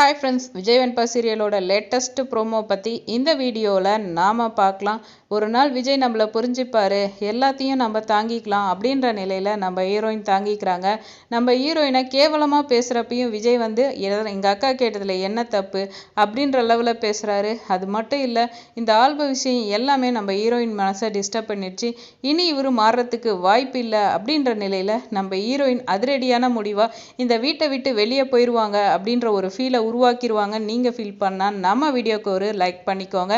Hi friends Vijay Venba சீரியலோட latest promo பற்றி இந்த வீடியோவில் நாம் பார்க்கலாம். ஒரு நாள் விஜய் நம்மளை புரிஞ்சுப்பாரு எல்லாத்தையும் நம்ம தாங்கிக்கலாம் அப்படின்ற நிலையில் நம்ம ஹீரோயின் தாங்கிக்கிறாங்க. நம்ம ஹீரோயினை கேவலமாக பேசுகிறப்பையும் விஜய் வந்து எங்கள் அக்கா கேட்டதில் என்ன தப்பு? அப்படின்ற லெவலில் பேசுகிறாரு அது மட்டும் இல்லை இந்த ஆல்ப விஷயம் எல்லாமே நம்ம ஹீரோயின் மனசை டிஸ்டர்ப் பண்ணிடுச்சு. இனி இவர் மாறுறதுக்கு வாய்ப்பு இல்லை அப்படின்ற நிலையில் நம்ம ஹீரோயின் அதிரடியான முடிவாக இந்த வீட்டை விட்டு வெளியே போயிடுவாங்க அப்படின்ற ஒரு ஃபீலை உருவாக்கிடுவாங்க நீங்கள் ஃபீல் பண்ணால் நம்ம வீடியோக்கு ஒரு லைக் பண்ணிக்கோங்க.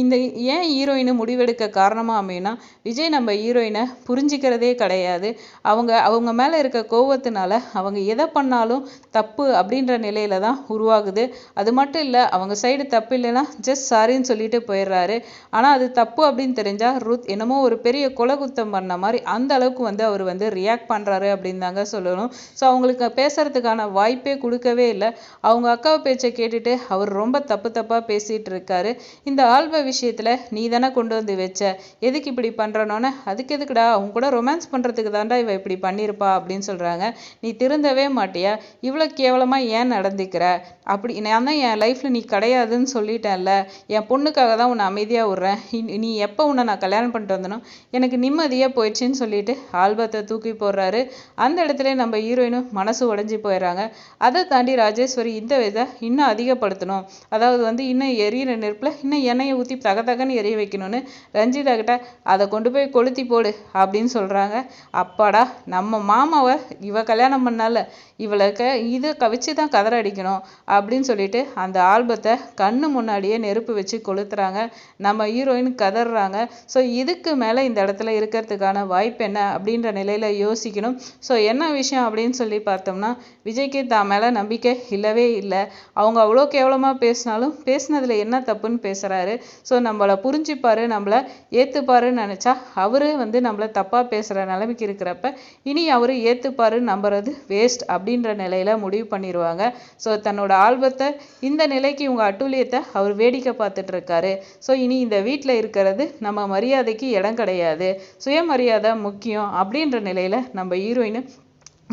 இந்த ஏன் ஹீரோயின் முடிவெடுக்க காரணமாக அமையினா விஜய் நம்ம ஹீரோயினை புரிஞ்சிக்கிறதே கிடையாது. அவங்க அவங்க மேலே இருக்க கோவத்தினால அவங்க எதை பண்ணாலும் தப்பு அப்படின்ற நிலையில தான் உருவாகுது. அது மட்டும் இல்லை அவங்க சைடு தப்பு இல்லைன்னா ஜஸ்ட் சாரின்னு சொல்லிட்டு போயிடுறாரு. ஆனால் அது தப்பு அப்படின்னு தெரிஞ்சால் ருத் என்னமோ ஒரு பெரிய குலகுத்தம் பண்ண மாதிரி அந்த அளவுக்கு வந்து அவர் வந்து ரியாக்ட் பண்ணுறாரு அப்படின்னு தாங்க சொல்லணும். ஸோ அவங்களுக்கு பேசுறதுக்கான வாய்ப்பே கொடுக்கவே இல்லை. அவங்க அக்காவை பேச்சை கேட்டுட்டு அவர் ரொம்ப தப்பு தப்பாக பேசிகிட்டு இருக்காரு. இந்த ஆல்ப விஷயத்தில் நீ தானே கொண்டு வந்து வச்ச எதுக்கு இப்படி பண்ணுறனோன்னு அதுக்கு எதுக்குடா? அவங்க கூட ரொமான்ஸ் பண்ணுறதுக்கு தாண்டா இவ இப்படி பண்ணியிருப்பா அப்படின்னு சொல்கிறாங்க நீ திருந்தவே மாட்டியா? இவ்வளோ கேவலமாக ஏன் நடந்துக்கிற? அப்படி நான் தான் என் லைஃப்பில் நீ கிடையாதுன்னு சொல்லிட்டேன்ல. என் பொண்ணுக்காக தான் உன்னை அமைதியாக விட்றேன். நீ எப்போ உன்னை நான் கல்யாணம் பண்ணிட்டு வந்தனோ? எனக்கு நிம்மதியாக போயிடுச்சுன்னு சொல்லிட்டு ஆல்பத்தை தூக்கி போடுறாரு. அந்த இடத்துல நம்ம ஹீரோயினும் மனசு உடஞ்சி போயிடுறாங்க. அதை தாண்டி ராஜேஸ்வரி இந்த இதை இன்னும் அதிகப்படுத்தணும். அதாவது வந்து இன்னும் எரியிற நெருப்பில் இன்னும் எண்ணெயை ஊற்றி தக தகன்னு எரிய வைக்கணும்னு ரஞ்சிதா கிட்ட அதை கொண்டு போய் கொளுத்தி போடு அப்படின்னு சொல்கிறாங்க அப்பாடா நம்ம மாமாவை இவ கல்யாணம் பண்ணால இவளுக்கு இதை கவிச்சு தான் கதற அடிக்கணும் அப்படின்னு சொல்லிட்டு அந்த ஆல்பத்தை கண்ணு முன்னாடியே நெருப்பு வச்சு கொளுத்துறாங்க. நம்ம ஹீரோயின் கதறாங்க. ஸோ இதுக்கு மேலே இந்த இடத்துல இருக்கிறதுக்கான வாய்ப்பு என்ன அப்படின்ற நிலையில் யோசிக்கணும். ஸோ என்ன விஷயம் அப்படின்னு சொல்லி பார்த்தோம்னா விஜய்க்கு தான் மேலே நம்பிக்கை இல்லவே இல்லை. அவங்க அவ்வளோ கேவலமாக பேசினாலும் பேசினதில் என்ன தப்புன்னு பேசுகிறாரு ஸோ நம்மளை புரிஞ்சுப்பாரு நம்மளை ஏற்றுப்பாருன்னு நினச்சா அவரு வந்து நம்மளை தப்பாக பேசுகிற நிலைமைக்கு இருக்கிறப்ப இனி அவர் ஏற்றுப்பாரு நம்புறது வேஸ்ட் அப்படின்ற நிலையில முடிவு பண்ணிடுவாங்க ஸோ தன்னோட ஆல்பத்தை இந்த நிலைக்கு இவங்க அட்டூழியத்தை அவர் வேடிக்கை பார்த்துட்டு இருக்காரு. ஸோ இனி இந்த வீட்டில் இருக்கிறது நம்ம மரியாதைக்கு இடம் கிடையாது. சுயமரியாதை முக்கியம் அப்படின்ற நிலையில் நம்ம ஹீரோயின்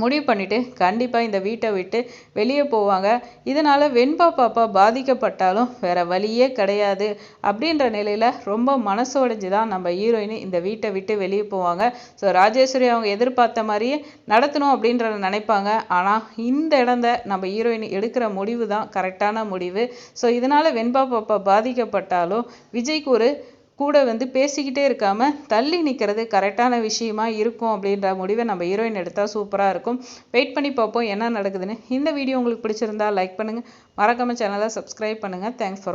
முடிவு பண்ணிட்டு கண்டிப்பாக இந்த வீட்டை விட்டு வெளியே போவாங்க. இதனால் வெண்பா பாப்பா பாதிக்கப்பட்டாலும் வேற வழியே கிடையாது அப்படின்ற நிலையில் ரொம்ப மனசோடைஞ்சு தான் நம்ம ஹீரோயின் இந்த வீட்டை விட்டு வெளியே போவாங்க. ஸோ ராஜேஸ்வரி அவங்க எதிர்பார்த்த மாதிரியே நடத்தணும் அப்படின்றத நினைப்பாங்க. ஆனால் இந்த இடந்த நம்ம ஹீரோயின் எடுக்கிற முடிவு தான் கரெக்டான முடிவு. ஸோ இதனால் வெண்பா பாப்பா பாதிக்கப்பட்டாலும் விஜய்க்கு ஒரு கூட வந்து பேசிக்கிட்டே இருக்காமல் தள்ளி நிற்கிறது கரெக்டான விஷயமா இருக்கும் அப்படின்ற முடிவை நம்ம ஹீரோயின் எடுத்தால் சூப்பராக இருக்கும். வெயிட் பண்ணி பார்ப்போம் என்ன நடக்குதுன்னு. இந்த வீடியோ உங்களுக்கு பிடிச்சிருந்தா லைக் பண்ணுங்கள் மறக்காம சேனலை சப்ஸ்கிரைப் பண்ணுங்கள் தேங்க்ஸ் ஃபார்